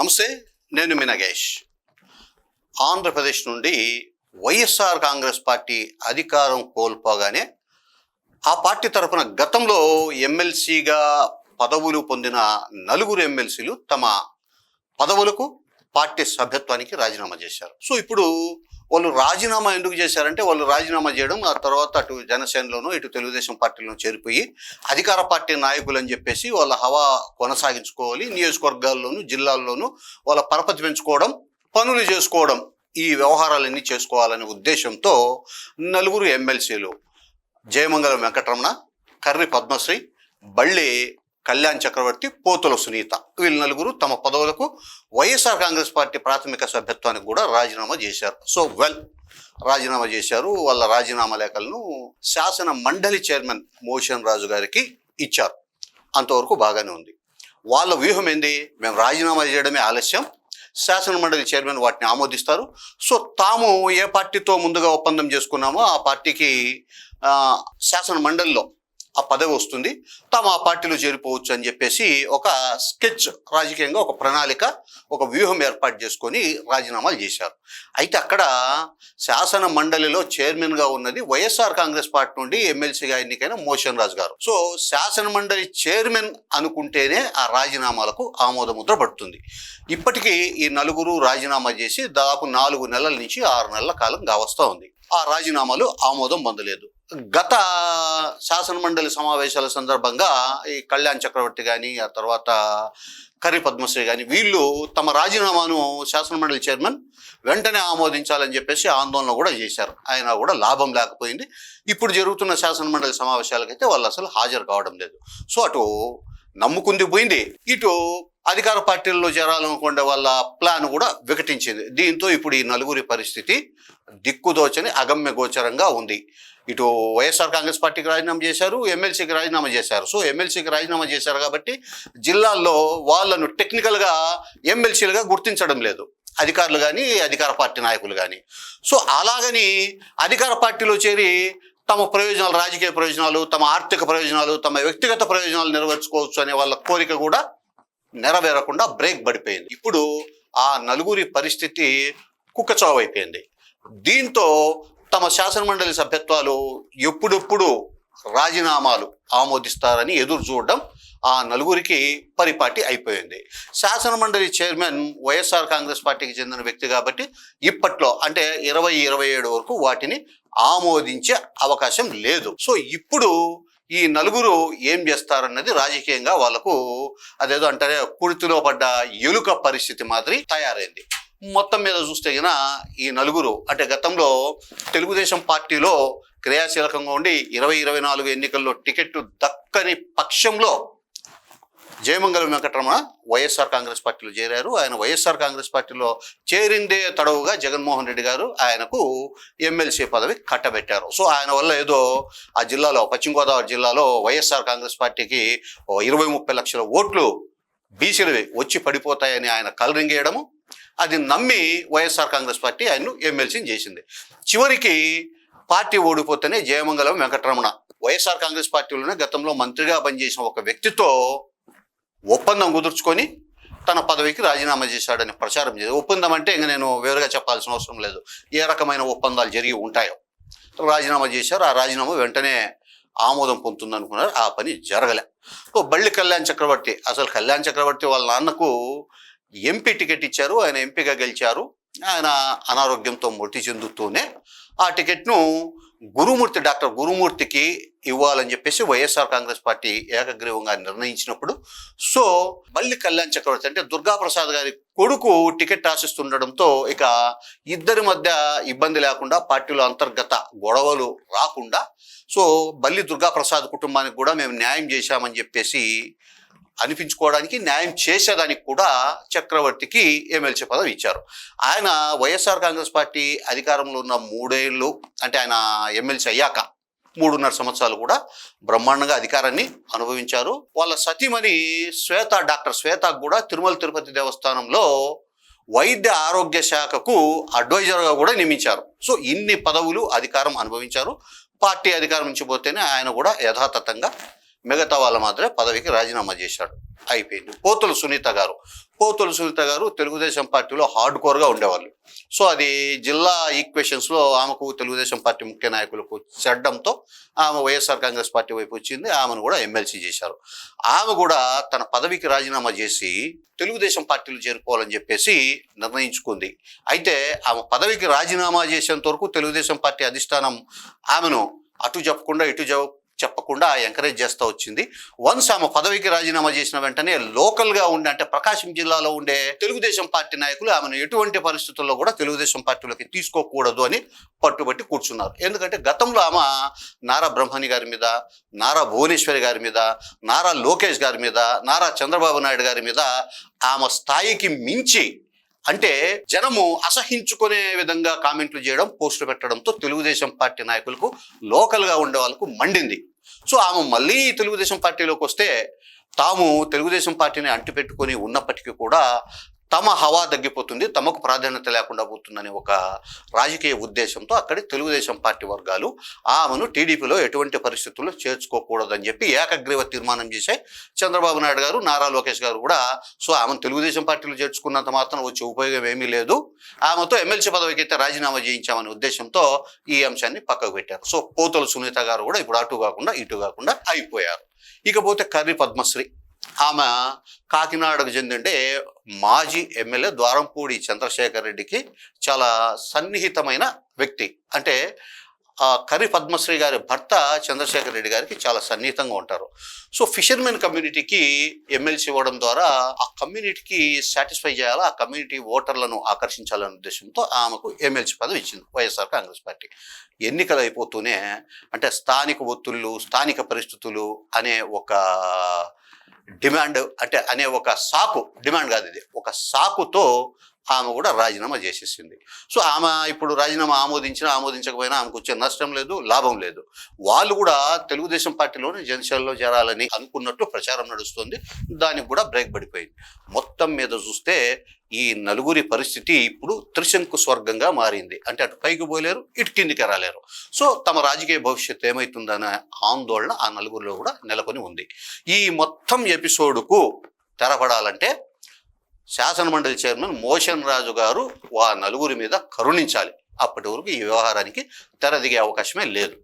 నమస్తే నేను మీ నగేష్. ఆంధ్రప్రదేశ్ నుండి వైఎస్ఆర్ కాంగ్రెస్ పార్టీ అధికారం కోల్పోగానే ఆ పార్టీ తరపున గతంలో ఎమ్మెల్సీగా పదవులు పొందిన నలుగురు ఎమ్మెల్సీలు తమ పదవులకు పార్టీ సభ్యత్వానికి రాజీనామా చేశారు. సో ఇప్పుడు వాళ్ళు రాజీనామా ఎందుకు చేశారంటే వాళ్ళు రాజీనామా చేయడం ఆ తర్వాత అటు జనసేనలోను ఇటు తెలుగుదేశం పార్టీలోనూ చేరిపోయి అధికార పార్టీ నాయకులు అని చెప్పేసి వాళ్ళ హవా కొనసాగించుకోవాలి. నియోజకవర్గాల్లోనూ జిల్లాల్లోనూ వాళ్ళ పరపతి పెంచుకోవడం పనులు చేసుకోవడం ఈ వ్యవహారాలన్నీ చేసుకోవాలనే ఉద్దేశంతో నలుగురు ఎమ్మెల్సీలు జయమంగళం వెంకటరమణ కర్రి పద్మశ్రీ బళ్ళి కళ్యాణ్ చక్రవర్తి పోతుల సునీత. వీళ్ళు నలుగురు తమ పదవులకు వైఎస్ఆర్ కాంగ్రెస్ పార్టీ ప్రాథమిక సభ్యత్వానికి కూడా రాజీనామా చేశారు. సో వెల్ రాజీనామా చేశారు. వాళ్ళ రాజీనామా లేఖలను శాసన మండలి చైర్మన్ మోషన్ రాజు గారికి ఇచ్చారు. అంతవరకు బాగానే ఉంది. వాళ్ళ వ్యూహం ఏంది? మేము రాజీనామా చేయడమే ఆలస్యం. శాసన మండలి చైర్మన్ వాటిని ఆమోదిస్తారు. సో తాము ఏ పార్టీతో ముందుగా ఒప్పందం చేసుకున్నామో ఆ పార్టీకి శాసన మండలిలో ఆ పదవి వస్తుంది. తాము ఆ పార్టీలో చేరిపోవచ్చు అని చెప్పేసి ఒక స్కెచ్ రాజకీయంగా ఒక ప్రణాళిక ఒక వ్యూహం ఏర్పాటు చేసుకొని రాజీనామాలు చేశారు. అయితే అక్కడ శాసన మండలిలో చైర్మన్గా ఉన్నది వైఎస్ఆర్ కాంగ్రెస్ పార్టీ నుండి ఎమ్మెల్సీగా ఎన్నికైన మోషన్ రాజు గారు. సో శాసన మండలి చైర్మన్ అనుకుంటేనే ఆ రాజీనామాలకు ఆమోదముద్ర పడుతుంది. ఇప్పటికీ ఈ నలుగురు రాజీనామా చేసి దాదాపు నాలుగు నెలల నుంచి ఆరు నెలల కాలం కావస్తా ఉంది. ఆ రాజీనామాలు ఆమోదం పొందలేదు. గత శాసన మండలి సమావేశాల సందర్భంగా ఈ కళ్యాణ్ చక్రవర్తి కానీ ఆ తర్వాత కర్రి పద్మశ్రీ కానీ వీళ్ళు తమ రాజీనామాను శాసనమండలి చైర్మన్ వెంటనే ఆమోదించాలని చెప్పేసి ఆందోళన కూడా చేశారు. ఆయన కూడా లాభం లేకపోయింది. ఇప్పుడు జరుగుతున్న శాసనమండలి సమావేశాలకైతే వాళ్ళు అసలు హాజరు కావడం లేదు. సో అటు నమ్ముకుంది పోయింది. ఇటు అధికార పార్టీల్లో చేరాలనుకునే వాళ్ళ ప్లాన్ కూడా వికటించింది. దీంతో ఇప్పుడు ఈ నలుగురి పరిస్థితి దిక్కుదోచని అగమ్య గోచరంగా ఉంది. ఇటు వైఎస్ఆర్ కాంగ్రెస్ పార్టీకి రాజీనామా చేశారు ఎమ్మెల్సీకి రాజీనామా చేశారు. సో ఎమ్మెల్సీకి రాజీనామా చేశారు కాబట్టి జిల్లాల్లో వాళ్ళను టెక్నికల్గా ఎమ్మెల్సీలుగా గుర్తించడం లేదు. అధికారులు కానీ అధికార పార్టీ నాయకులు కానీ సో అలాగని అధికార పార్టీలో చేరి తమ ప్రయోజనాలు రాజకీయ ప్రయోజనాలు తమ ఆర్థిక ప్రయోజనాలు తమ వ్యక్తిగత ప్రయోజనాలు నెరవేర్చుకోవచ్చు అనే వాళ్ళ కోరిక కూడా నెరవేరకుండా బ్రేక్ పడిపోయింది. ఇప్పుడు ఆ నలుగురి పరిస్థితి కుక్కచోవైపోయింది. దీంతో తమ శాసనమండలి సభ్యత్వాలు ఎప్పుడెప్పుడు రాజీనామాలు ఆమోదిస్తారని ఎదురు చూడడం ఆ నలుగురికి పరిపాటి అయిపోయింది. శాసనమండలి చైర్మన్ వైఎస్ఆర్ కాంగ్రెస్ పార్టీకి చెందిన వ్యక్తి కాబట్టి ఇప్పట్లో అంటే ఇరవై ఇరవై ఏడు వరకు వాటిని ఆమోదించే అవకాశం లేదు. సో ఇప్పుడు ఈ నలుగురు ఏం చేస్తారన్నది రాజకీయంగా వాళ్ళకు అదేదో అంటారే కుడితిలో పడ్డ ఎలుక పరిస్థితి మాదిరి తయారైంది. మొత్తం మీద చూస్తే గిన ఈ నలుగురు అంటే గతంలో తెలుగుదేశం పార్టీలో క్రియాశీలకంగా ఉండి ఇరవై ఇరవై నాలుగు ఎన్నికల్లో టికెట్ దక్కని పక్షంలో జయమంగళం వెంకటరమణ వైఎస్ఆర్ కాంగ్రెస్ పార్టీలో చేరారు. ఆయన వైఎస్ఆర్ కాంగ్రెస్ పార్టీలో చేరిందే తడవుగా జగన్మోహన్ రెడ్డి గారు ఆయనకు ఎమ్మెల్సీ పదవి కట్టబెట్టారు. సో ఆయన వల్ల ఏదో ఆ జిల్లాలో పశ్చిమ గోదావరి జిల్లాలో వైఎస్ఆర్ కాంగ్రెస్ పార్టీకి ఇరవై ముప్పై లక్షల ఓట్లు బీసీలవి వచ్చి పడిపోతాయని ఆయన కలరింగ్ వేయడము అది నమ్మి వైఎస్ఆర్ కాంగ్రెస్ పార్టీ ఆయన్ను ఎమ్మెల్సీని చేసింది. చివరికి పార్టీ ఓడిపోతేనే జయమంగళం వెంకటరమణ వైఎస్ఆర్ కాంగ్రెస్ పార్టీలోనే గతంలో మంత్రిగా పనిచేసిన ఒక వ్యక్తితో ఒప్పందం కుదుర్చుకొని తన పదవికి రాజీనామా చేశాడని ప్రచారం చేసి ఒప్పందం అంటే ఇంకా నేను వేరుగా చెప్పాల్సిన అవసరం లేదు. ఏ రకమైన ఒప్పందాలు జరిగి ఉంటాయో. రాజీనామా చేశారు. ఆ రాజీనామా వెంటనే ఆమోదం పొందుతుంది అనుకున్నారు ఆ పని జరగలే. బళ్ళి కళ్యాణ్ చక్రవర్తి. అసలు కళ్యాణ్ చక్రవర్తి వాళ్ళ నాన్నకు ఎంపీ టికెట్ ఇచ్చారు ఆయన ఎంపీగా గెలిచారు. ఆయన అనారోగ్యంతో మృతి చెందుతూనే ఆ టికెట్ను గురుమూర్తి డాక్టర్ గురుమూర్తికి ఇవ్వాలని చెప్పేసి వైఎస్ఆర్ కాంగ్రెస్ పార్టీ ఏకగ్రీవంగా నిర్ణయించినప్పుడు సో మల్లి కళ్యాణ్ చక్రవర్తి అంటే దుర్గాప్రసాద్ గారి కొడుకు టికెట్ ఆశిస్తుండడంతో ఇక ఇద్దరి మధ్య ఇబ్బంది లేకుండా పార్టీలో అంతర్గత గొడవలు రాకుండా సో బల్లి దుర్గాప్రసాద్ కుటుంబానికి కూడా మేము న్యాయం చేశామని చెప్పేసి అనిపించుకోవడానికి న్యాయం చేసేదానికి కూడా చక్రవర్తికి ఎమ్మెల్సీ పదవి ఇచ్చారు. ఆయన వైఎస్ఆర్ కాంగ్రెస్ పార్టీ అధికారంలో ఉన్న మూడేళ్ళు అంటే ఆయన ఎమ్మెల్సీ అయ్యాక మూడున్నర సంవత్సరాలు కూడా బ్రహ్మాండంగా అధికారాన్ని అనుభవించారు. వాళ్ళ సతీమణి శ్వేత డాక్టర్ శ్వేత కూడా తిరుమల తిరుపతి దేవస్థానంలో వైద్య ఆరోగ్య శాఖకు అడ్వైజర్గా కూడా నియమించారు. సో ఇన్ని పదవులు అధికారం అనుభవించారు. పార్టీ అధికారం నుంచి పోతేనే ఆయన కూడా యథాతథంగా మిగతా వాళ్ళ మాత్రమే పదవికి రాజీనామా చేశాడు. అయిపోయింది. పోతుల సునీత గారు. పోతుల సునీత గారు తెలుగుదేశం పార్టీలో హార్డ్ కోర్గా ఉండేవాళ్ళు. సో అది జిల్లా ఈక్వేషన్స్లో ఆమెకు తెలుగుదేశం పార్టీ ముఖ్య నాయకులకు చెడ్డంతో ఆమె వైఎస్ఆర్ కాంగ్రెస్ పార్టీ వైపు వచ్చింది. ఆమెను కూడా ఎమ్మెల్సీ చేశారు. ఆమె కూడా తన పదవికి రాజీనామా చేసి తెలుగుదేశం పార్టీలో చేరుకోవాలని చెప్పేసి నిర్ణయించుకుంది. అయితే ఆమె పదవికి రాజీనామా చేసేంత వరకు తెలుగుదేశం పార్టీ అధిష్టానం ఆమెను అటు చెప్పకుండా ఇటు చెప్పకుండా ఎంకరేజ్ చేస్తూ వచ్చింది. వన్స్ ఆమె పదవికి రాజీనామా చేసిన వెంటనే లోకల్గా ఉండే అంటే ప్రకాశం జిల్లాలో ఉండే తెలుగుదేశం పార్టీ నాయకులు ఆమెను ఎటువంటి పరిస్థితుల్లో కూడా తెలుగుదేశం పార్టీలోకి తీసుకోకూడదు అని పట్టుబట్టి కూర్చున్నారు. ఎందుకంటే గతంలో ఆమె నారా బ్రహ్మణి గారి మీద నారా భువనేశ్వరి గారి మీద నారా లోకేష్ గారి మీద నారా చంద్రబాబు నాయుడు గారి మీద ఆమె స్థాయికి మించి అంటే జనము అసహించుకునే విధంగా కామెంట్లు చేయడం పోస్టులు పెట్టడంతో తెలుగుదేశం పార్టీ నాయకులకు లోకల్గా ఉండే వాళ్ళకు మండింది. సో ఆమె మళ్ళీ తెలుగుదేశం పార్టీలోకి వస్తే తాము తెలుగుదేశం పార్టీని అంటిపెట్టుకొని ఉన్నప్పటికీ కూడా తమ హవా తగ్గిపోతుంది తమకు ప్రాధాన్యత లేకుండా పోతుందనే ఒక రాజకీయ ఉద్దేశంతో అక్కడి తెలుగుదేశం పార్టీ వర్గాలు ఆమెను టీడీపీలో ఎటువంటి పరిస్థితుల్లో చేర్చుకోకూడదని చెప్పి ఏకగ్రీవ తీర్మానం చేశాయి. చంద్రబాబు నాయుడు గారు నారా లోకేష్ గారు కూడా సో ఆమెను తెలుగుదేశం పార్టీలో చేర్చుకున్నంత మాత్రం వచ్చే ఉపయోగం ఏమీ లేదు. ఆమెతో ఎమ్మెల్సీ పదవికి అయితే రాజీనామా చేయించామనే ఉద్దేశంతో ఈ అంశాన్ని పక్కకు పెట్టారు. సో పోతల సునీత గారు కూడా ఇప్పుడు అటు కాకుండా ఇటు కాకుండా అయిపోయారు. ఇకపోతే కర్రీ పద్మశ్రీ ఆమె కాకినాడకు చెందింటే మాజీ ఎమ్మెల్యే ద్వారంపూడి చంద్రశేఖర్ రెడ్డికి చాలా సన్నిహితమైన వ్యక్తి. అంటే కరి పద్మశ్రీ గారి భర్త చంద్రశేఖర్ రెడ్డి గారికి చాలా సన్నిహితంగా ఉంటారు. సో ఫిషర్మెన్ కమ్యూనిటీకి ఎమ్మెల్సీ ఇవ్వడం ద్వారా ఆ కమ్యూనిటీకి సాటిస్ఫై చేయాలా ఆ కమ్యూనిటీ ఓటర్లను ఆకర్షించాలనే ఉద్దేశంతో ఆమెకు ఎమ్మెల్సీ పదవి ఇచ్చింది వైఎస్ఆర్ కాంగ్రెస్ పార్టీ. ఎన్నికలు అయిపోతూనే అంటే స్థానిక ఒత్తుళ్ళు స్థానిక పరిస్థితులు అనే ఒక డిమాండ్ అంటే అనే ఒక సాకు డిమాండ్ కాదు ఇది. ఒక సాకుతో ఆమె కూడా రాజీనామా చేసేసింది. సో ఆమె ఇప్పుడు రాజీనామా ఆమోదించినా ఆమోదించకపోయినా ఆమెకు వచ్చే నష్టం లేదు లాభం లేదు. వాళ్ళు కూడా తెలుగుదేశం పార్టీలోనే జనసేనలో చేరాలని అనుకున్నట్లు ప్రచారం నడుస్తుంది. దానికి కూడా బ్రేక్ పడిపోయింది. మొత్తం మీద చూస్తే ఈ నలుగురి పరిస్థితి ఇప్పుడు త్రిశంకు స్వర్గంగా మారింది. అంటే అటు పైకి పోలేరు ఇటు కిందికి రాలేరు. సో తమ రాజకీయ భవిష్యత్తు ఏమవుతుందనే ఆందోళన ఆ నలుగురిలో కూడా నెలకొని ఉంది. ఈ మొత్తం ఎపిసోడ్కు తెరపడాలంటే శాసనమండలి చైర్మన్ మోషన్ రాజు గారు ఆ నలుగురి మీద కరుణించాలి. అప్పటి వరకు ఈ వ్యవహారానికి తెరదిగే అవకాశమే లేదు.